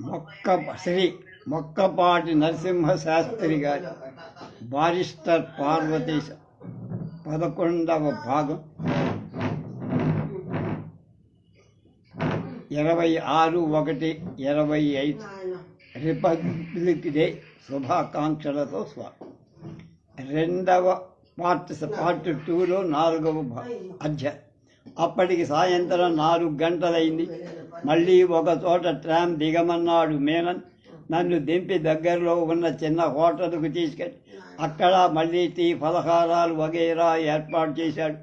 మొక్క శ్రీ మొక్కపాటి నరసింహ శాస్త్రి గారి బారిస్టర్ పార్వతీశ పదకొండవ భాగం. ఇరవై ఆరు ఒకటి ఇరవై ఐదు. రిపబ్లిక్ డే శుభాకాంక్షలతో స్వాగతం. రెండవ పార్ట్ పార్ట్ టూలో నాలుగవ భా- అధ్యాయం అప్పటికి సాయంత్రం నాలుగు గంటలైంది. మళ్ళీ ఒక చోట ట్రామ్ దిగమన్నాడు మేనన్. నన్ను దింపి దగ్గరలో ఉన్న చిన్న హోటల్కు తీసుకెళ్ళి అక్కడ మళ్ళీ టీ ఫలహారాలు వగైరా ఏర్పాటు చేశాడు.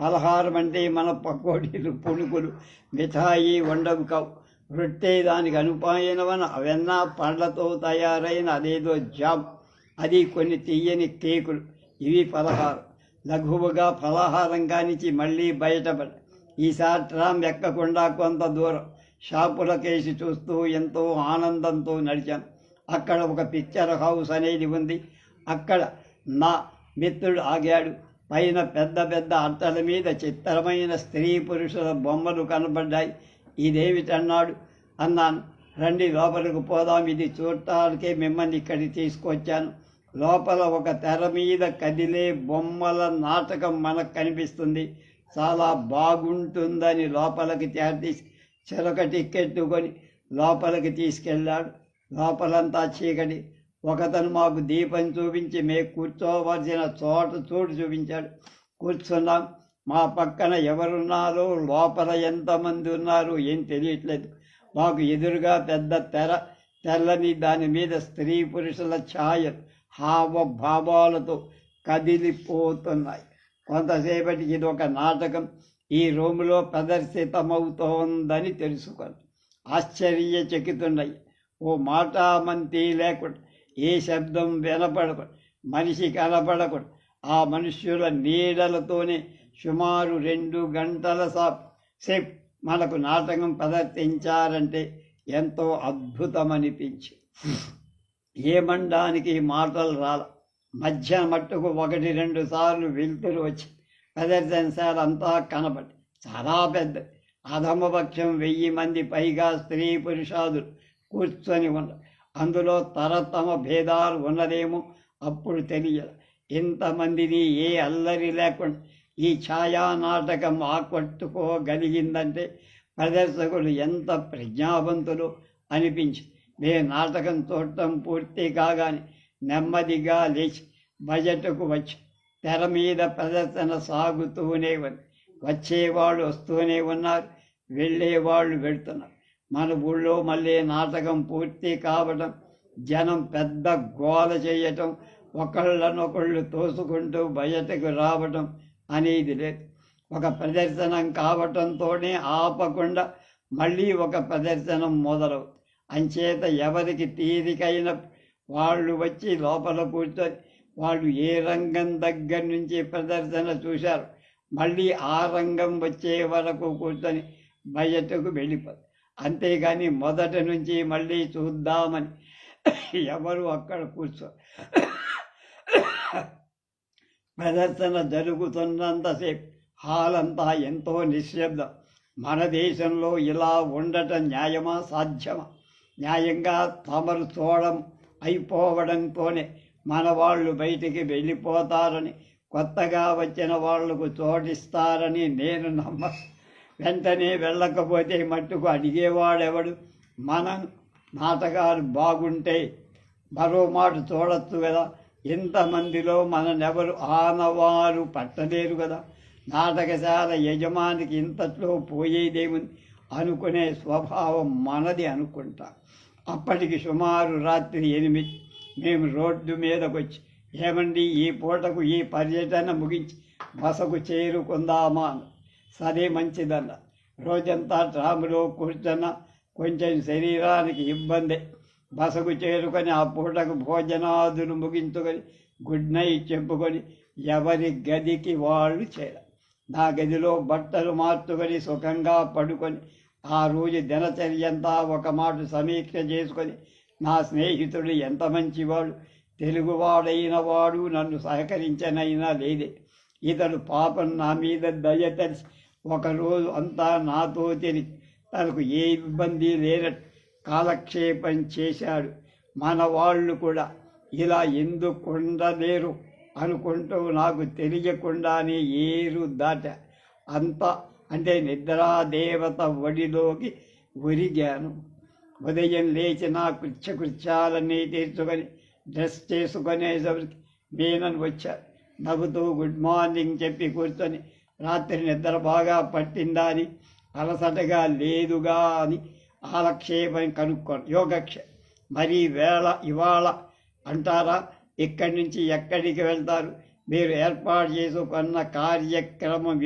పలహారం అంటే మన పకోడీలు పుణుకులు మిఠాయి వండవు కావు. రొట్టె దానికి అనుపాయనవన అవెన్న పండ్లతో తయారైన అదేదో జామ్. అది కొన్ని తీయని కేకులు. ఇవి పలహారం. లఘువుగా ఫలహారం కానిచి మళ్ళీ బయటపడ. ఈసారి ట్రామ్ ఎక్కకుండా కొంత దూరం. షాపులకేసి చూస్తూ ఎంతో ఆనందంతో నడిచాను అక్కడ ఒక పిక్చర్ హౌస్ అనేది ఉంది. అక్కడ నా మిత్రుడు ఆగాడు. పైన పెద్ద పెద్ద అట్టల మీద చిత్రమైన స్త్రీ పురుషుల బొమ్మలు కనబడ్డాయి. ఇదేమిటన్నాడు? అన్నాను. రండి లోపలికి పోదాం. ఇది చూడటానికే మిమ్మల్ని ఇక్కడికి తీసుకొచ్చాను. లోపల ఒక తెర మీద కదిలే బొమ్మల నాటకం మనకు కనిపిస్తుంది. చాలా బాగుంటుందని లోపలికి తీసి చిలక టిక్కెట్టుకొని లోపలికి తీసుకెళ్ళాడు. లోపలంతా చీకటి. ఒకతను మాకు దీపం చూపించి మేము కూర్చోవలసిన చోట చోటు చూపించాడు. కూర్చున్నాం. మా పక్కన ఎవరున్నారో లోపల ఎంతమంది ఉన్నారు ఏం తెలియట్లేదు. మాకు ఎదురుగా పెద్ద తెర తెల్లని దాని మీద స్త్రీ పురుషుల ఛాయ హావభావాలతో కదిలిపోతున్నాయి. కొంతసేపటికి ఇది ఒక నాటకం. ఈ రూములో ప్రదర్శితమవుతోందని తెలుసుకొని ఆశ్చర్యచకితున్నాయి. ఓ మాటామంతి లేకుండా ఏ శబ్దం వినపడకుండా మనిషి కనపడకుండా ఆ మనుష్యుల నీడలతోనే సుమారు రెండు గంటల సా- సేపు మనకు నాటకం ప్రదర్శించారంటే ఎంతో అద్భుతమనిపించి ఏమండానికి మాటలు రాల. మధ్య మట్టుకు ఒకటి రెండు సార్లు వెళ్తురు వచ్చి ప్రదర్శనశాల అంతా కనబడి చాలా పెద్ద. అధమపక్షం వెయ్యి మంది పైగా స్త్రీ పురుషాదులు కూర్చొని ఉన్న అందులో తరతమ భేదాలు ఉన్నదేమో అప్పుడు తెలియదు. ఇంతమందిని ఏ అల్లరి లేకుండా ఈ ఛాయా నాటకం ఆకట్టుకోగలిగిందంటే ప్రదర్శకులు ఎంత ప్రజ్ఞావంతులు అనిపించి మే నాటకం చూడటం పూర్తి కాగానే నెమ్మదిగా లేచి బజెట్కు వచ్చి తెర మీద ప్రదర్శన సాగుతూనే ఉంది. వచ్చేవాళ్ళు వస్తూనే ఉన్నారు. వెళ్ళేవాళ్ళు వెళ్తున్నారు. మన ఊళ్ళో మళ్ళీ నాటకం పూర్తి కావటం జనం పెద్ద గోల చేయటం ఒకళ్ళనొకళ్ళు తోసుకుంటూ బయటకు రావటం అనేది లేదు. ఒక ప్రదర్శనం కావటంతోనే ఆపకుండా మళ్ళీ ఒక ప్రదర్శనం మొదలవు అంచేత ఎవరికి తీరికైన వాళ్ళు వచ్చి లోపల కూర్చొని వాళ్ళు ఏ రంగం దగ్గర నుంచి ప్రదర్శన చూశారు మళ్ళీ ఆ రంగం వచ్చే వరకు కూర్చొని బయటకు వెళ్ళిపోదు అంతేగాని మొదటి నుంచి మళ్ళీ చూద్దామని ఎవరు అక్కడ కూర్చో ప్రదర్శన జరుగుతున్నంతసేపు హాల్ అంతా ఎంతో నిశ్శబ్దం. మన దేశంలో ఇలా ఉండటం న్యాయమా సాధ్యమా? న్యాయంగా తమరు చూడడం అయిపోవడంతోనే మన వాళ్ళు బయటికి వెళ్ళిపోతారని కొత్తగా వచ్చిన వాళ్ళకు చోటిస్తారని నేను నమ్మ వెంటనే వెళ్ళకపోతే మట్టుకు అడిగేవాడెవడు? మనం నాటకాలు బాగుంటే మరో మాట చూడొచ్చు కదా. ఇంతమందిలో మననెవరు ఆనవారు పట్టలేరు కదా. నాటకశాల యజమానికి ఇంతట్లో పోయేదేముంది? అనుకునే స్వభావం మనది అనుకుంటా. అప్పటికి సుమారు రాత్రి ఎనిమిది మేము రోడ్డు మీదకు వచ్చి ఏమండి ఈ పూటకు ఈ పర్యటన ముగించి బసకు చేరుకుందామా అని. సరే మంచిదన్న. రోజంతా ట్రాములో కూర్చున్న కొంచెం శరీరానికి ఇబ్బంది. బసకు చేరుకొని ఆ పూటకు భోజనాదులు ముగించుకొని గుడ్ నైట్ చెప్పుకొని ఎవరి గదికి వాళ్ళు చేర. నా గదిలో బట్టలు మార్చుకొని సుఖంగా పడుకొని ఆ రోజు దినచర్యంతా ఒక మాట సమీక్ష చేసుకొని నా స్నేహితుడు ఎంత మంచివాడు? తెలుగువాడైన వాడు నన్ను సహకరించనైనా లేదే. ఇతడు పాపం నా మీద దయ తెలిసి ఒకరోజు అంతా నాతో తిని తనకు ఏ ఇబ్బంది లేనట్టు కాలక్షేపం చేశాడు. మన వాళ్ళు కూడా ఇలా ఎందుకు ఉండలేరు అనుకుంటూ నాకు తెలియకుండానే ఏరు దాట. అంత అంటే నిద్రాదేవత ఒడిలోకి ఒరిగాను. ఉదయం లేచి నా కృత్యకృత్యాలన్నీ తీర్చుకొని డ్రెస్ చేసుకునేసరికి మీనని వచ్చారు నవ్వుతూ గుడ్ మార్నింగ్ చెప్పి కూర్చొని రాత్రి నిద్ర బాగా పట్టిందా అని అలసటగా లేదుగా అని ఆలక్షేపం కనుక్కోండి యోగక్షే మరి వేళ ఇవాళ అంటారా? ఇక్కడి నుంచి ఎక్కడికి వెళ్తారు? మీరు ఏర్పాటు చేసుకున్న కార్యక్రమం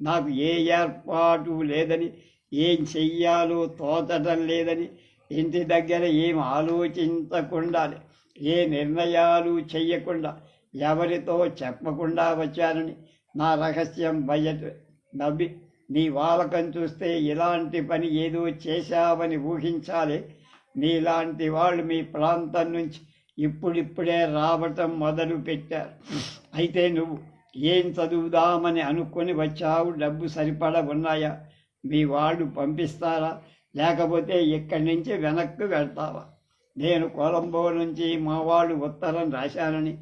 నాకు ఏ ఏర్పాటు లేదని ఏం చెయ్యాలో తోచడం లేదని ఇంటి దగ్గర ఏం ఆలోచించకుండా ఏ నిర్ణయాలు చెయ్యకుండా ఎవరితో చెప్పకుండా వచ్చానని నా రహస్యం బయట నవ్వి నీ వాలకం చూస్తే ఇలాంటి పని ఏదో చేశావని ఊహించాలి. నీలాంటి వాళ్ళు మీ ప్రాంతం నుంచి ఇప్పుడిప్పుడే రావటం మొదలు పెట్టారు. అయితే నువ్వు ఏం చదువుదామని అనుకొని వచ్చావు? డబ్బు సరిపడ ఉన్నాయా? మీ వాళ్ళు పంపిస్తారా? లేకపోతే ఇక్కడి నుంచి వెనక్కి వెళ్తావా? నేను కొలంబో నుంచి మా వాళ్ళు ఉత్తరం రాశారని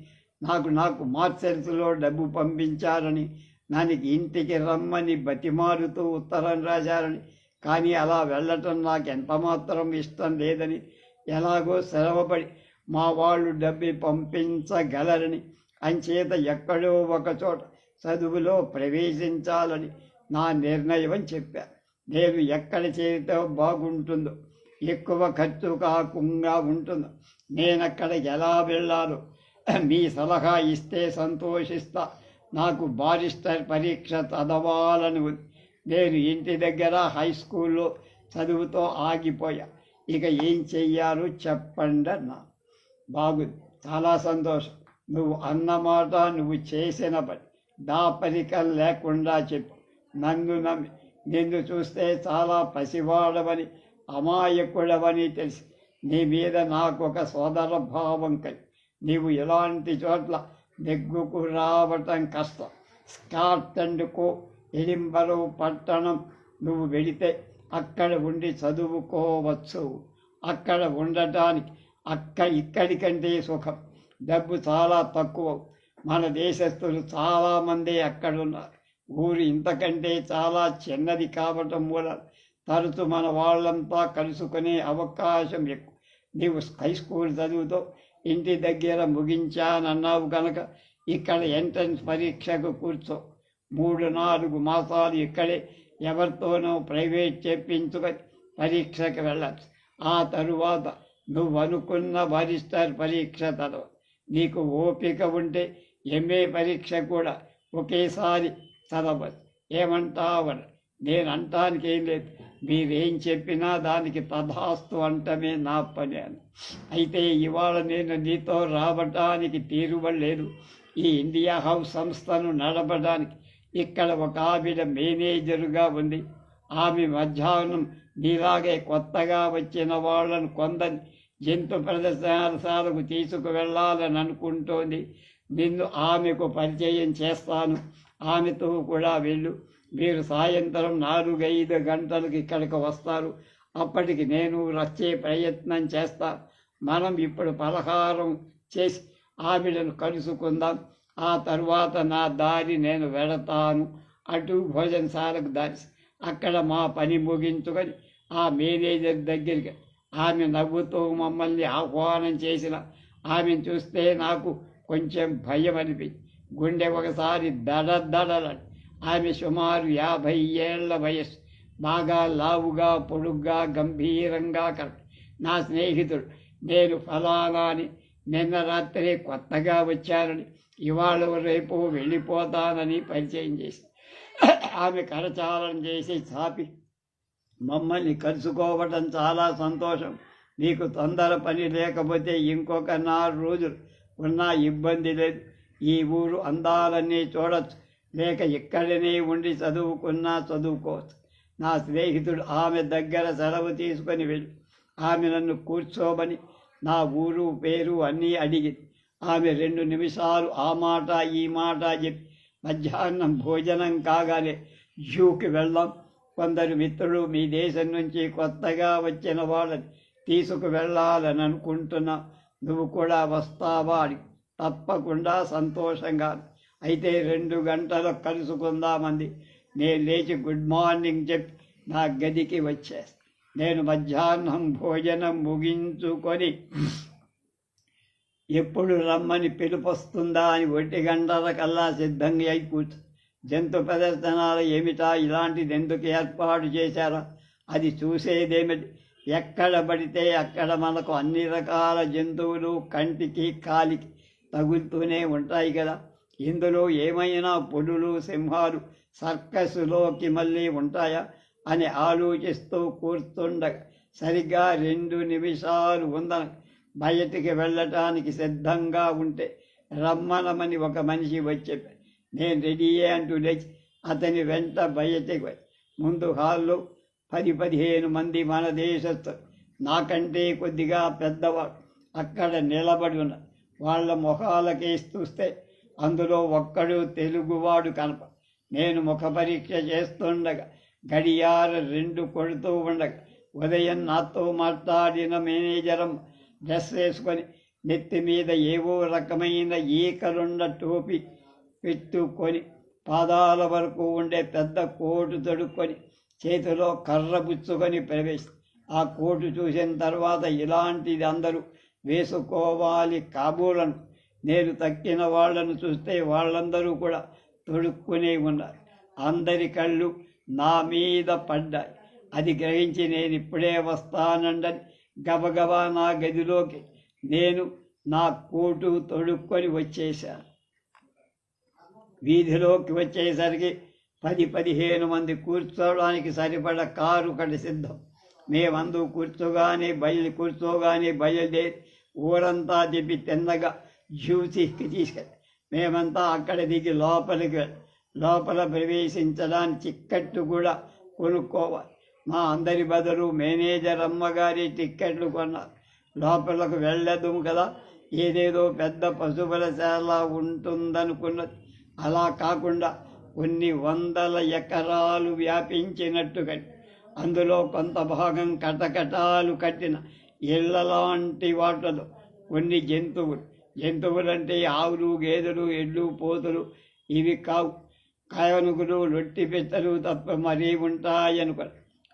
నాకు నాకు మార్చెల్స్లో డబ్బు పంపించారని దానికి ఇంటికి రమ్మని బతిమారుతూ ఉత్తరం రాశారని కానీ అలా వెళ్ళటం నాకు ఎంత మాత్రం ఇష్టం లేదని ఎలాగో సెలవుపడి మా వాళ్ళు డబ్బు పంపించగలరని అంచేత ఎక్కడో ఒకచోట చదువులో ప్రవేశించాలని నా నిర్ణయం అని చెప్పా. నేను ఎక్కడ చేరితే బాగుంటుందో ఎక్కువ ఖర్చు కాకుండా ఉంటుందో. నేనక్కడ ఎలా వెళ్ళాలో మీ సలహా ఇస్తే సంతోషిస్తా. నాకు బారిస్టర్ పరీక్ష చదవాలని ఉంది. నేను ఇంటి దగ్గర హై స్కూల్లో చదువుతో ఆగిపోయా. ఇక ఏం చెయ్యాలో చెప్పండి అన్నా. బాగుంది. చాలా సంతోషం. నువ్వు అన్నమాట నువ్వు చేసిన పని. దాపరికం లేకుండా చెప్పు. నన్ను నమ్మి నిన్ను చూస్తే చాలా పసివాడవని అమాయకుడవని తెలిసి నీ మీద నాకు ఒక సోదర భావం కలి. నీవు ఇలాంటి చోట్ల నెగ్గుకు రావటం కష్టం. స్కాట్ అండ్ కో ఎడింబరు పట్టణం నువ్వు వెళితే అక్కడ ఉండి చదువుకోవచ్చు. అక్కడ ఉండటానికి అక్క ఇక్కడి కంటే సుఖం. డబ్బు చాలా తక్కువ. మన దేశస్తులు చాలామంది అక్కడున్నారు. ఊరు ఇంతకంటే చాలా చిన్నది కావటం మూల తరచు మన వాళ్ళంతా కలుసుకునే అవకాశం ఎక్కువ నీవు హై స్కూల్ చదువుతో ఇంటి దగ్గర ముగించానన్నావు కనుక ఇక్కడ ఎంట్రన్స్ పరీక్షకు కూర్చో. మూడు నాలుగు మాసాలు ఇక్కడే ఎవరితోనో ప్రైవేట్ చెప్పించుకొని పరీక్షకు వెళ్ళచ్చు. ఆ తరువాత నువ్వు అనుకున్న బారిస్టర్ పరీక్ష చదవ. నీకు ఓపిక ఉంటే ఎంఏ పరీక్ష కూడా ఒకేసారి చదవచ్చు ఏమంటావని? నేను అంటానికి ఏం లేదు. మీరేం చెప్పినా దానికి తథాస్తు అంటమే నా పని అని. అయితే ఇవాళ నేను నీతో రావటానికి తీరువలేదు. ఈ ఇండియా హౌస్ సంస్థను నడపడానికి ఇక్కడ ఒక ఆవిడ మేనేజరుగా ఉంది. ఆమె మధ్యాహ్నం నీలాగే కొత్తగా వచ్చిన వాళ్ళను కొందని జంతు ప్రదర్శనశాలకు తీసుకువెళ్ళాలని అనుకుంటోంది నిన్ను ఆమెకు పరిచయం చేస్తాను. ఆమెతో కూడా వెళ్ళు. మీరు సాయంత్రం నాలుగైదు గంటలకు ఇక్కడికి వస్తారు. అప్పటికి నేను వచ్చే ప్రయత్నం చేస్తా. మనం ఇప్పుడు పలహారం చేసి ఆవిడను కలుసుకుందాం. ఆ తరువాత నా దారి నేను వెళతాను. అటు భోజనశాలకు దారి. అక్కడ మా పని ముగించుకొని ఆ మేనేజర్ దగ్గరికి ఆమె నవ్వుతూ మమ్మల్ని ఆహ్వానం చేసిన ఆమెను చూస్తే నాకు కొంచెం భయం అనిపించింది గుండె ఒకసారి దడదడలని ఆమె సుమారు యాభై ఏళ్ళ వయస్సు. బాగా లావుగా పొడుగ్గా గంభీరంగా కల నా స్నేహితుడు. నేను ఫలానా అని నిన్న రాత్రి కొత్తగా వచ్చానని. ఇవాళ రేపు వెళ్ళిపోతానని పరిచయం చేసి ఆమె కరచాలనం చేసి చాపి. మమ్మల్ని కలుసుకోవటం చాలా సంతోషం. నీకు తొందర పని లేకపోతే ఇంకొక నాలుగు రోజులు ఉన్నా ఇబ్బంది లేదు. ఈ ఊరు అందాలన్నీ చూడొచ్చు. లేక ఇక్కడనే ఉండి చదువుకున్నా చదువుకోవచ్చు. నా స్నేహితుడు ఆమె దగ్గర సెలవు తీసుకొని వెళ్ళి. ఆమె నన్ను కూర్చోమని నా ఊరు పేరు అన్నీ అడిగింది ఆమె రెండు నిమిషాలు ఆ మాట ఈ మాట చెప్పి మధ్యాహ్నం భోజనం కాగానే జూకి వెళ్దాం. కొందరు మిత్రులు మీ దేశం నుంచి కొత్తగా వచ్చిన వాళ్ళని తీసుకు వెళ్ళాలని అనుకుంటున్నా నువ్వు కూడా వస్తావా అని తప్పకుండా సంతోషంగా. అయితే రెండు గంటలు కలుసుకుందామంది. నేను లేచి గుడ్ మార్నింగ్ చెప్పి నా గదికి వచ్చేస్తా. నేను మధ్యాహ్నం భోజనం ముగించుకొని ఎప్పుడు రమ్మని పిలుపొస్తుందా అని ఒంటి గంటల కల్లా సిద్ధంగా అయి కూర్చు. జంతు ప్రదర్శనాలు ఏమిటా? ఇలాంటిది ఎందుకు ఏర్పాటు చేశారా? అది చూసేదేమిటి? ఎక్కడ పడితే అక్కడ మనకు అన్ని రకాల జంతువులు కంటికి కాలికి తగులుతూనే ఉంటాయి కదా ఇందులో ఏమైనా పులులు సింహాలు సర్కస్లోకి మళ్ళీ ఉంటాయా అని ఆలోచిస్తూ కూర్చుండ సరిగ్గా రెండు నిమిషాలు ఉందన బయటికి వెళ్ళటానికి సిద్ధంగా ఉంటే రమ్మనమని ఒక మనిషి వచ్చి నేను రెడీయే అంటూ లేచి అతని వెంట బయటికి ముందు హాల్లో పది పదిహేను మంది మన దేశస్థులు నాకంటే కొద్దిగా పెద్దవాడు అక్కడ నిలబడి ఉన్నారు. వాళ్ళ ముఖాలకి చూస్తే అందులో ఒక్కడు తెలుగువాడు కనప. నేను ముఖ పరీక్ష చేస్తుండగా గడియార రెండు కొడుతూ ఉండగా ఉదయం నాతో మాట్లాడిన మేనేజరం డ్రెస్ వేసుకొని నెత్తి మీద ఏవో రకమైన ఈకలున్న టోపీ పెట్టుకొని పాదాల వరకు ఉండే పెద్ద కోటు తొడుక్కొని చేతిలో కర్ర బుచ్చుకొని ప్రవేశం ఆ కోటు చూసిన తర్వాత ఇలాంటిది అందరూ వేసుకోవాలి. కాబోలను నేను తక్కిన వాళ్ళను చూస్తే వాళ్ళందరూ కూడా తొడుక్కునే ఉన్నారు. అందరి కళ్ళు నా మీద పడ్డాయి. అది గ్రహించి నేను ఇప్పుడే వస్తానండని గబగబా నా గదిలోకి నేను నా కోటు తొడుక్కొని వచ్చేశాను. వీధిలోకి వచ్చేసరికి పది పదిహేను మంది కూర్చోవడానికి సరిపడ కారు ఒకటి సిద్ధం. మేమందు కూర్చోగానే బయలు కూర్చోగానే బయలుదేరి ఊరంతా తిప్పి తిన్నగా జ్యూసికి తీసుకెళ్ళి మేమంతా అక్కడ దిగి లోపలికి లోపల ప్రవేశించడానికి టిక్కెట్లు కూడా కొనుక్కోవాలి. మా అందరి బదులు మేనేజర్ అమ్మగారి టిక్కెట్లు కొన్నారు. లోపలకు వెళ్ళదు కదా ఏదేదో పెద్ద పశుబలశాల ఉంటుందనుకున్నది. అలా కాకుండా కొన్ని వందల ఎకరాలు వ్యాపించినట్టుగా అందులో కొంత భాగం కటకటాలు కట్టిన ఇళ్ళ లాంటి వాటిలో కొన్ని జంతువులు. జంతువులంటే ఆవులు గేదెలు ఎడ్లు పోతులు ఇవి కావు. కాయనుగులు రొట్టి పెత్తలు తప్ప మరీ ఉంటాయనుకో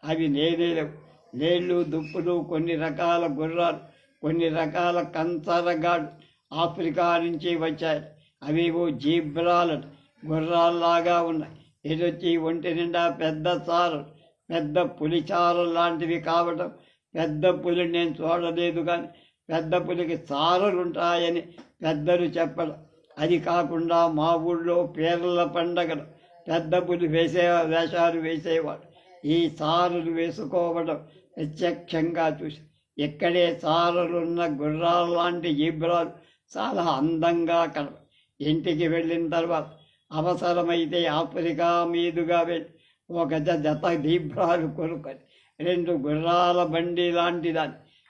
అవి నేనేలేవు లేళ్ళు దుప్పులు కొన్ని రకాల గుర్రాలు కొన్ని రకాల కంచరగాడు ఆఫ్రికా నుంచి వచ్చాయి. అవేవో జీబ్రాలట. గుర్రాల్లాగా ఉన్నాయి. ఎదొచ్చి ఒంటి నిండా పెద్ద చారు పెద్ద పులిచారు లాంటివి కావటం పెద్ద పులి నేను చూడలేదు కానీ పెద్ద పులికి చారలుంటాయని పెద్దలు చెప్పడం అది కాకుండా మా ఊళ్ళో పేర్ల పండగలు పెద్ద పులి వేసే వేషాలు వేసేవాడు. ఈ చారులు వేసుకోవడం ప్రత్యక్షంగా చూసి ఇక్కడే చారలున్న గుర్రాలు లాంటి జీబ్రాలు చాలా అందంగా కనప. ఇంటికి వెళ్ళిన తర్వాత అవసరమైతే ఆఫ్రికా మీదుగా వెళ్ళి ఒక జత దీబ్రాలు కొనుక్కొని రెండు గుర్రాల బండి లాంటి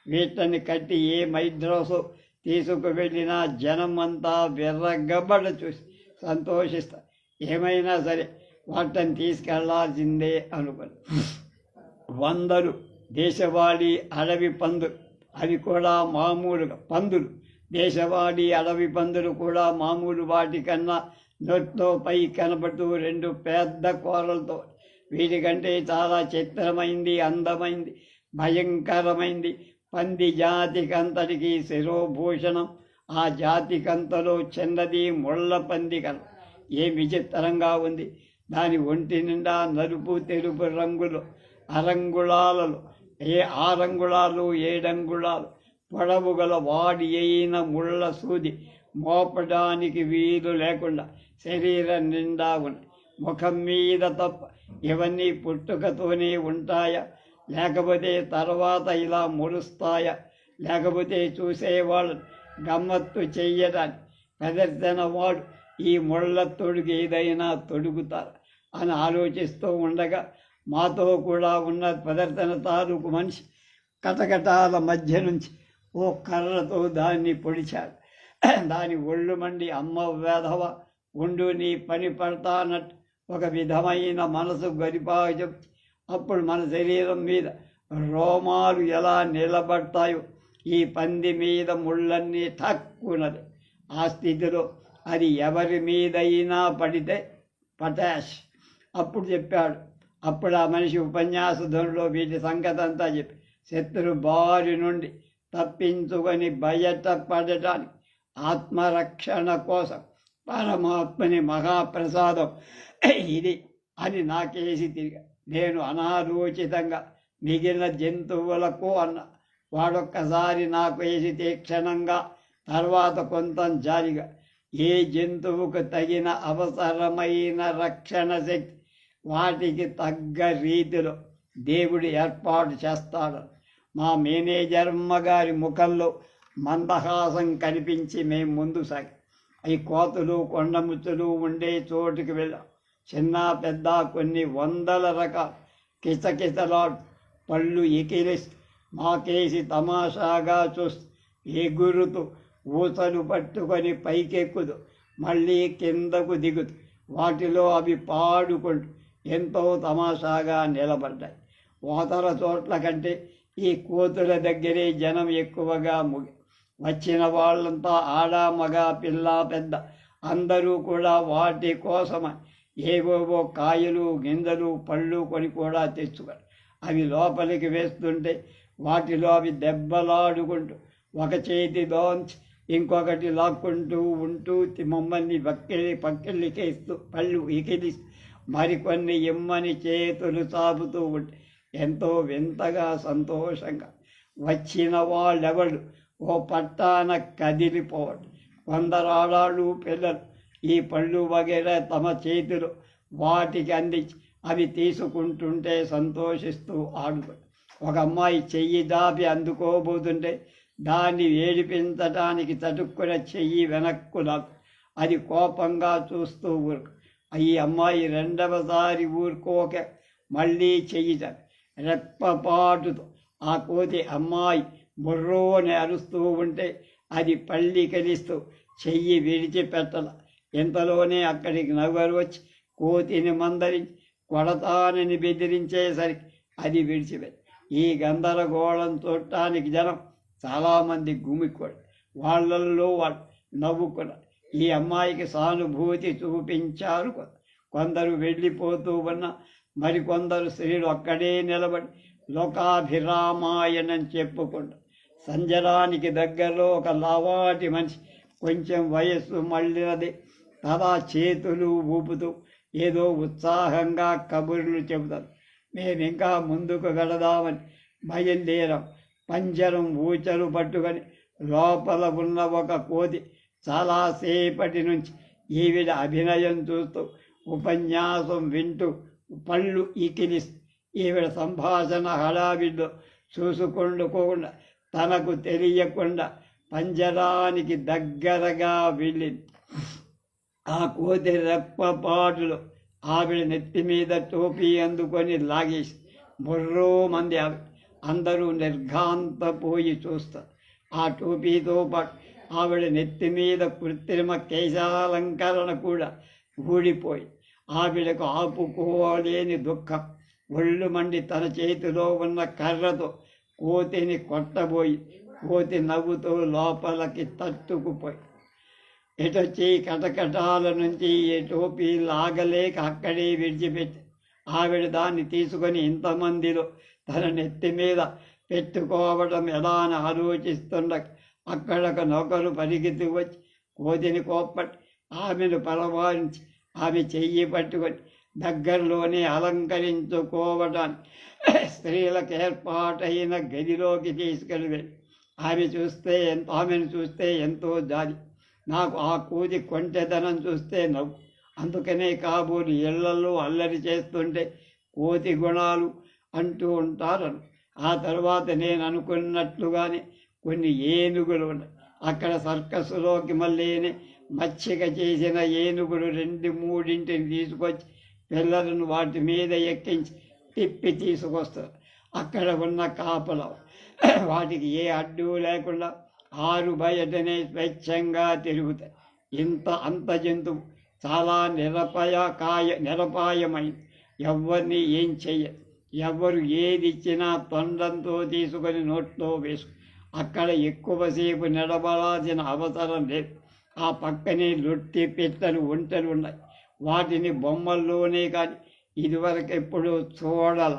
వీటిని కట్టి ఏ మైద్రోసు తీసుకువెళ్ళినా జనం అంతా విర్రగబ్బడ చూసి సంతోషిస్తారు ఏమైనా సరే వాటిని తీసుకెళ్ళాల్సిందే అనుకుని. వందలు దేశవాళీ అడవి పందులు. అవి కూడా మామూలుగా పందులు. దేశవాళీ అడవి పందులు కూడా మామూలు వాటికన్నా నొట్లో పై కనబడుతూ రెండు పెద్ద కూరలతో వీటికంటే చాలా చిత్రమైంది అందమైంది భయంకరమైంది. పంది జాతికంతటికి శిరోభూషణం ఆ జాతికంతలో చిన్నది ముళ్ళ పంది కల. ఏ విచిత్రంగా ఉంది. దాని ఒంటి నిండా నలుపు తెలుపు రంగులు అరంగుళాలలో ఏ ఆరంగుళాలు ఏడంగుళాలు. పొడవు గల వాడి అయిన ముళ్ళ సూది మోపడానికి వీలు లేకుండా శరీరం నిండా ఉన్నాయి ముఖం మీద తప్ప ఇవన్నీ పుట్టుకతోనే ఉంటాయా. లేకపోతే తర్వాత ఇలా మురుస్తాయా లేకపోతే చూసేవాళ్ళు గమ్మత్తు చెయ్యడానికి ప్రదర్శన వాడు ఈ ముళ్ళ తొడుగు ఏదైనా తొడుగుతారు అని ఆలోచిస్తూ ఉండగా మాతో కూడా ఉన్న ప్రదర్శన తాలూకు మనిషి కటకటాల మధ్య నుంచి ఓ కర్రతో దాన్ని పొడిచాడు. దాని ఒళ్ళు మండి అమ్మ వేధవ ఉండు నీ పని పడతానట్టు ఒక విధమైన మనసు గరిపాజం అప్పుడు మన శరీరం మీద రోమాలు ఎలా నిలబడతాయో ఈ పంది మీద ముళ్ళన్నీ తక్కువనది. ఆ స్థితిలో అది ఎవరి మీదైనా పడితే పటాష్. అప్పుడు చెప్పాడు. అప్పుడు ఆ మనిషి ఉపన్యాస ధ్వనిలో వీటి సంగతంతా చెప్పి శత్రు బారి నుండి తప్పించుకొని బయట పడటానికి ఆత్మరక్షణ కోసం పరమాత్మని మహాప్రసాదం ఇది అని నాకేసి తిరిగా నేను అనాలోచితంగా మిగిలిన జంతువులకు అన్న వాడొక్కసారి నాకు వేసి తీక్షణంగా తర్వాత కొంత జారిగా ఏ జంతువుకు తగిన అవసరమైన రక్షణ శక్తి? వాటికి తగ్గ రీతిలో దేవుడు ఏర్పాటు చేస్తాడు. మా మేనేజర్ అమ్మగారి ముఖంలో మందహాసం కనిపించి మేము ముందు సాగి. ఈ కోతులు కొండముచ్చులు ఉండే చోటుకి వెళ్ళాం. చిన్న పెద్ద కొన్ని వందల రకాల కిచకిచలాడు పళ్ళు ఎకిరేసి మాకేసి తమాషాగా చూస్తూ ఎగురుతూ ఊసలు పట్టుకొని పైకెక్కుదు. మళ్ళీ కిందకు దిగుతూ వాటిలో అవి పాడుకుంటూ ఎంతో తమాషాగా నిలబడ్డాయి. ఓతర చోట్ల కంటే ఈ కోతుల దగ్గరే జనం ఎక్కువగా ముగి వచ్చిన వాళ్ళంతా ఆడ మగ పిల్ల పెద్ద అందరూ కూడా వాటి కోసమని ఏవేవో కాయలు గింజలు పళ్ళు కొని కూడా తెచ్చుకొని అవి లోపలికి వేస్తుంటే వాటిలో అవి దెబ్బలాడుకుంటూ ఒక చేతి దోంచి ఇంకొకటి లాక్కుంటూ ఉంటూ తి- మమ్మల్ని పక్కిలి పక్కిలికేస్తూ పళ్ళు ఇకిలి మరికొన్ని ఇమ్మని చేతులు చాపుతూ ఉంటే ఎంతో వింతగా సంతోషంగా వచ్చిన వాళ్ళెవడు ఓ పట్టాన కదిలిపోవడం కొందరు పిల్లలు ఈ పళ్ళు వగేరా తమ చేతులు వాటికి అంది. అవి తీసుకుంటుంటే సంతోషిస్తూ ఆడు ఒక అమ్మాయి చెయ్యి దాపి అందుకోబోతుంటే దాన్ని ఏడిపించడానికి తటుక్కున చెయ్యి వెనక్కు లాక్కు అది కోపంగా చూస్తూ ఊరుకు. ఈ అమ్మాయి రెండవసారి ఊరుకోక మళ్ళీ చెయ్యి రెప్పపాటుతో ఆ కోతి అమ్మాయి బుర్రోని అరుస్తూ ఉంటే అది పళ్ళి కలిస్తూ చెయ్యి విడిచిపెట్టల. ఇంతలోనే అక్కడికి నవ్వరు వచ్చి కోతిని మందరించి కొడతానని బెదిరించేసరికి అది విడిచిపెట్టి ఈ గందరగోళం చూడటానికి జనం చాలామంది గుమికోడు వాళ్ళల్లో వాళ్ళు నవ్వుకున్నారు. ఈ అమ్మాయికి సానుభూతి చూపించారు కొందరు. కొందరు వెళ్ళిపోతూ ఉన్న మరికొందరు స్త్రీలు అక్కడే నిలబడి లోకాభిరామాయణం చెప్పుకుంటారు. సంజరానికి దగ్గరలో ఒక లావాటి మనిషి కొంచెం వయస్సు మళ్ళినది. తల చేతులు ఊపుతూ ఏదో ఉత్సాహంగా కబుర్లు చెబుతారు. మేమింకా ముందుకు వెళదామని బయలుదేరాం. పంజరం ఊచలు పట్టుకొని లోపల ఉన్న ఒక కోతి చాలాసేపటి నుంచి ఈవిడ అభినయం చూస్తూ ఉపన్యాసం వింటూ పళ్ళు ఈకిలిస్తూ ఈవిడ సంభాషణ హడావిడిలో చూసుకుండుకోకుండా తనకు తెలియకుండా పంజరానికి దగ్గరగా వెళ్ళింది. ఆ కోతి రెప్పపాటులో ఆవిడ నెత్తి మీద టోపీ అందుకొని లాగేసి బుర్రో మంది ఆవి అందరూ నిర్ఘాంతపోయి చూస్తారు ఆ టోపీతో పాటు ఆవిడ నెత్తి మీద కృత్రిమ కేశాలంకరణ కూడా ఊడిపోయి ఆవిడకు ఆపుకోలేని దుఃఖం. ఒళ్ళు మండి తన చేతిలో ఉన్న కర్రతో కోతిని కొట్టబోయి కోతి నవ్వుతూ లోపలికి తట్టుకుపోయి ఎటొచ్చి కటకటాల నుంచి ఈ టోపీ లాగలేక అక్కడే విడిచిపెట్టి ఆవిడ దాన్ని తీసుకొని ఇంతమందిలో తన నెత్తి మీద పెట్టుకోవడం ఎలా అని ఆలోచిస్తుండ అక్కడొక నౌకరు పరిగెత్తి వచ్చి కోతిని కోప్పట్టి ఆమెను పలవారించి ఆమె చెయ్యి పట్టుకొని దగ్గరలోనే అలంకరించుకోవడానికి స్త్రీలకు ఏర్పాటైన గదిలోకి తీసుకెళ్ళి ఆమె చూస్తే ఎంత ఆమెను చూస్తే ఎంతో జాలి. నాకు ఆ కోతి కొంటెదనం చూస్తే నవ్వు. అందుకనే కాబోలు ఇళ్ళలో అల్లరి చేస్తుంటే కోతి గుణాలు అంటూ ఉంటారు ఆ తర్వాత నేను అనుకున్నట్లుగానే కొన్ని ఏనుగులు ఉన్నాయి అక్కడ సర్కస్లోకి మళ్ళీనే మచ్చిక చేసిన ఏనుగులు రెండు మూడింటిని తీసుకొచ్చి పిల్లలను వాటి మీద ఎక్కించి తిప్పి తీసుకొస్తారు. అక్కడ ఉన్న కాపల. వాటికి ఏ అడ్డు లేకుండా ఆరు బయటనే స్వచ్ఛంగా తిరుగుతాయి ఇంత అంత జంతువు చాలా నిరపయ కాయ నిరపాయమైంది ఎవరిని ఏం చెయ్యదు ఎవరు ఏది ఇచ్చినా తొండంతో తీసుకొని నోట్లో వేసు. అక్కడ ఎక్కువసేపు నిలబడాల్సిన అవసరం లేదు. ఆ పక్కనే లొట్టి పెట్టలు ఒంటలు ఉన్నాయి. వాటిని బొమ్మల్లోనే కానీ ఇదివరకు ఎప్పుడూ చూడాల.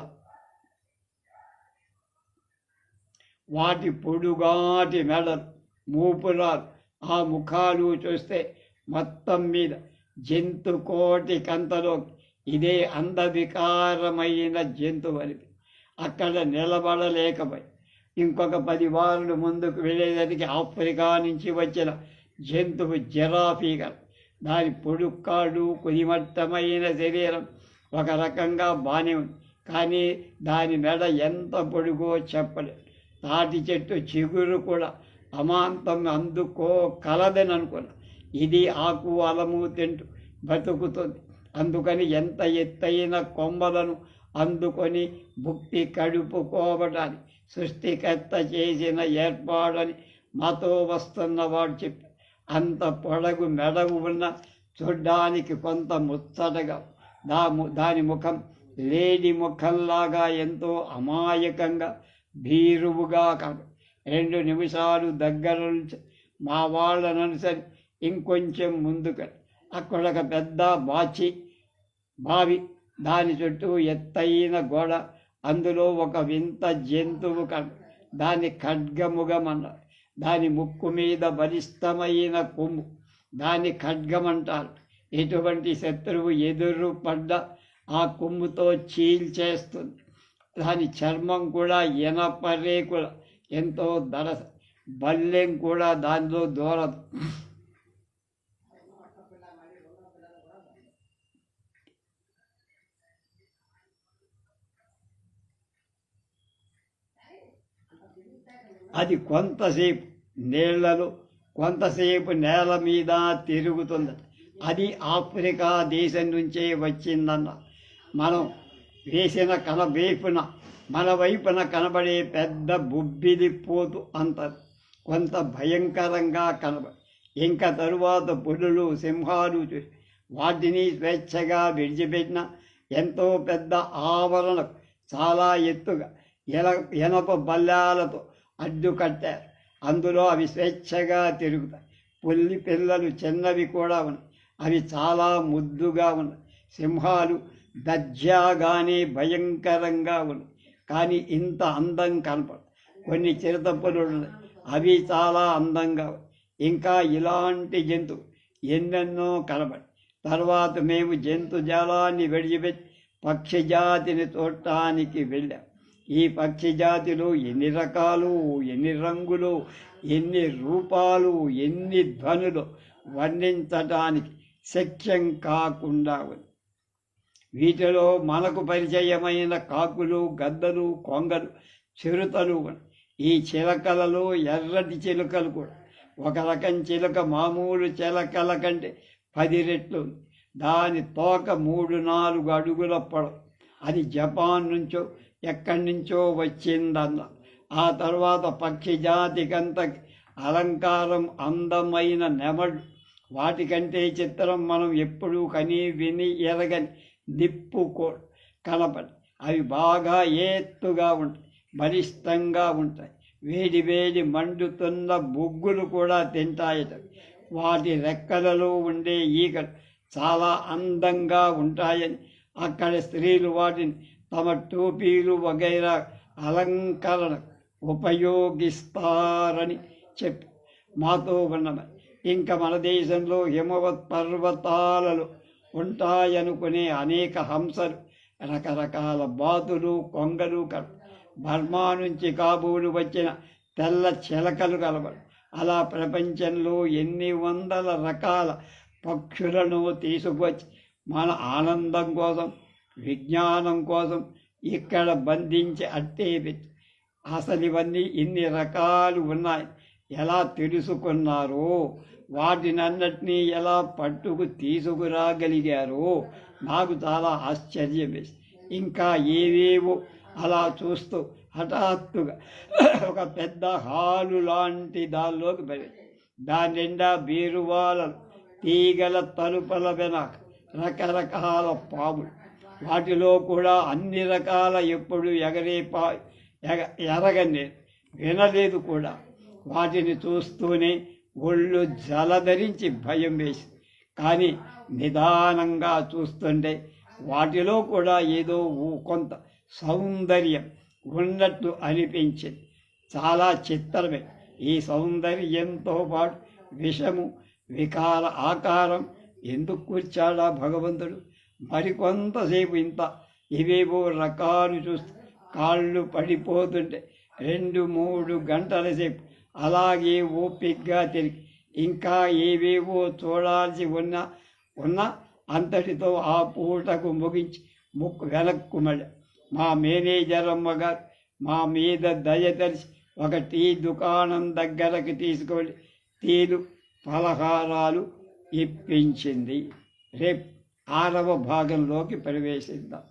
వాటి పొడుగాటి మెడ మూపుల ఆ ముఖాలు చూస్తే మొత్తం మీద జంతు కోటి కంతలో ఇదే అందవికారమైన జంతువు అని అక్కడ నిలబడలేకపోయి ఇంకొక పది వారులు ముందుకు వెళ్ళేదానికి ఆఫ్రికా నుంచి వచ్చిన జంతువు జిరాఫీగా దాని పొడుక్కాడు కుదిమట్టమైన శరీరం ఒక రకంగా బాగానే ఉంది. కానీ దాని మెడ ఎంత పొడుగో చెప్పలేదు తాటి చెట్టు చిగురు కూడా అమాంతం అందుకో కలదని అనుకున్నా. ఇది ఆకు అలము తింటూ బతుకుతుంది. అందుకని ఎంత ఎత్తైన కొమ్మలను అందుకొని భుక్తి కడుపుకోవటాన్ని సృష్టికర్త చేసిన ఏర్పాడని మాతో వస్తున్నవాడు చెప్పి అంత పొడగు మెడవు ఉన్న చూడ్డానికి కొంత ముచ్చటగా దా ము- దాని ముఖం లేడి ముఖంలాగా ఎంతో అమాయకంగా భీరువుగా రెండు నిమిషాలు దగ్గర నుంచి మా వాళ్ళను ఇంకొంచెం ముందుకు. అక్కడ ఒక పెద్ద బాచి బావి దాని చుట్టూ ఎత్తైన గోడ అందులో ఒక వింత జంతువు కను దాని ఖడ్గముగమన్న దాని ముక్కు మీద బలిష్టమైన కొమ్ము దాని ఖడ్గమంటారు. ఎటువంటి శత్రువు ఎదురు పడ్డ ఆ కొమ్ముతో చీల్చేస్తుంది. దాని చర్మం కూడా ఎనపరేకుల ఎంతో ధర బల్లెం కూడా దానిలో దూరదు అది కొంతసేపు నీళ్ళలో కొంతసేపు నేల మీద తిరుగుతుంది. అది ఆఫ్రికా దేశం నుంచే వచ్చిందన్న. మనం వేసిన కల వేపున మన వైపున కనబడే పెద్ద బుబ్బిలి పోతు అంటారు కొంత భయంకరంగా కనబ ఇంకా తరువాత పులులు సింహాలు వాటిని స్వేచ్ఛగా విడిచిపెట్టిన ఎంతో పెద్ద ఆవరణ చాలా ఎత్తుగా ఎల ఎనప బల్లాలతో అడ్డు కట్టారు. అందులో అవి స్వేచ్ఛగా తిరుగుతాయి. పుల్లి పిల్లలు చిన్నవి కూడా ఉన్నాయి. అవి చాలా ముద్దుగా ఉన్నాయి. సింహాలు దర్జాగానే భయంకరంగా ఉంది కానీ ఇంత అందం కనపడదు కొన్ని చిరుతపులు ఉన్నాయి అవి చాలా అందంగా ఇంకా ఇలాంటి జంతువు ఎన్నెన్నో కనబడి తర్వాత మేము జంతు జాలాన్ని విడిచిపెట్టి పక్షి జాతిని చూడటానికి వెళ్ళాం. ఈ పక్షిజాతిలో ఎన్ని రకాలు ఎన్ని రంగులు ఎన్ని రూపాలు ఎన్ని ధ్వనులు వర్ణించటానికి శక్యం కాకుండా ఉంది. వీటిలో మనకు పరిచయమైన కాకులు గద్దలు కొంగలు చిరుతలు ఈ చిలకలలో ఎర్రటి చిలుకలు కూడా. ఒక రకం చిలుక మామూలు చిలకల కంటే పది రెట్లు ఉంది. దాని తోక మూడు నాలుగు అడుగుల పొడవు. అది జపాన్ నుంచో ఎక్కడి నుంచో వచ్చిందన్న. ఆ తర్వాత పక్షి జాతికంత అలంకారం అందమైన నెమడు వాటికంటే చిత్రం మనం ఎప్పుడూ కని విని ఎరగని నిప్పు కలపని అవి బాగా ఎత్తుగా ఉంటాయి బలిష్టంగా ఉంటాయి. వేడి వేడి మండుతున్న బొగ్గులు కూడా తింటాయట వాటి రెక్కలలో ఉండే ఈకలు చాలా అందంగా ఉంటాయని అక్కడ స్త్రీలు వాటిని తమ టోపీలు వగైరా అలంకరణ ఉపయోగిస్తారని చెప్పి మాతో ఉన్నమని ఇంకా మన దేశంలో హిమవత్ పర్వతాలలో ఉంటాయనుకునే అనేక హంసలు రకరకాల బాతులు కొంగలు కల బర్మా నుంచి కాబూలు వచ్చిన తెల్ల చిలకలు కలవడు అలా ప్రపంచంలో ఎన్ని వందల రకాల పక్షులను తీసుకొచ్చి మన ఆనందం కోసం విజ్ఞానం కోసం ఇక్కడ బంధించి అట్టే అసలు ఇవన్నీ ఇన్ని రకాలు ఉన్నాయి. ఎలా తెలుసుకున్నారో వాటినన్నిటినీ ఎలా పట్టుకు తీసుకురాగలిగారో నాకు చాలా ఆశ్చర్యం వేసి ఇంకా ఏవేవో అలా చూస్తూ హఠాత్తుగా ఒక పెద్ద హాలు లాంటి దానిలోకి పడి దాని నిండా బీరువాల తీగల తలుపల వెనక రకరకాల పాములు. వాటిలో కూడా అన్ని రకాల ఎప్పుడు ఎగరే పా ఎగ ఎరగని వినలేదు కూడా. వాటిని చూస్తూనే ఒళ్ళు జలధరించి భయం వేసి కానీ నిదానంగా చూస్తుంటే వాటిలో కూడా ఏదో కొంత సౌందర్యం ఉన్నట్టు అనిపించింది. చాలా చిత్రమే ఈ సౌందర్యంతో పాటు విషము వికార ఆకారం ఎందుకు కూర్చాడా భగవంతుడు? మరికొంతసేపు ఇంత ఇవేవో రకాలు చూస్తూ కాళ్ళు పడిపోతుంటే రెండు మూడు గంటల సేపు అలాగే ఓపిగ్గా తిరిగి. ఇంకా ఏవేవో చూడాల్సి ఉన్న ఉన్న అంతటితో ఆ పూటకు ముగించి ముక్కు వెనక్కు మళ్ళీ. మా మేనేజర్ అమ్మగారు మా మీద దయ తెలిసి ఒక టీ దుకాణం దగ్గరకు తీసుకొని టీలు పలహారాలు ఇప్పించింది. రేపు ఆరవ భాగంలోకి ప్రవేశిద్దాం.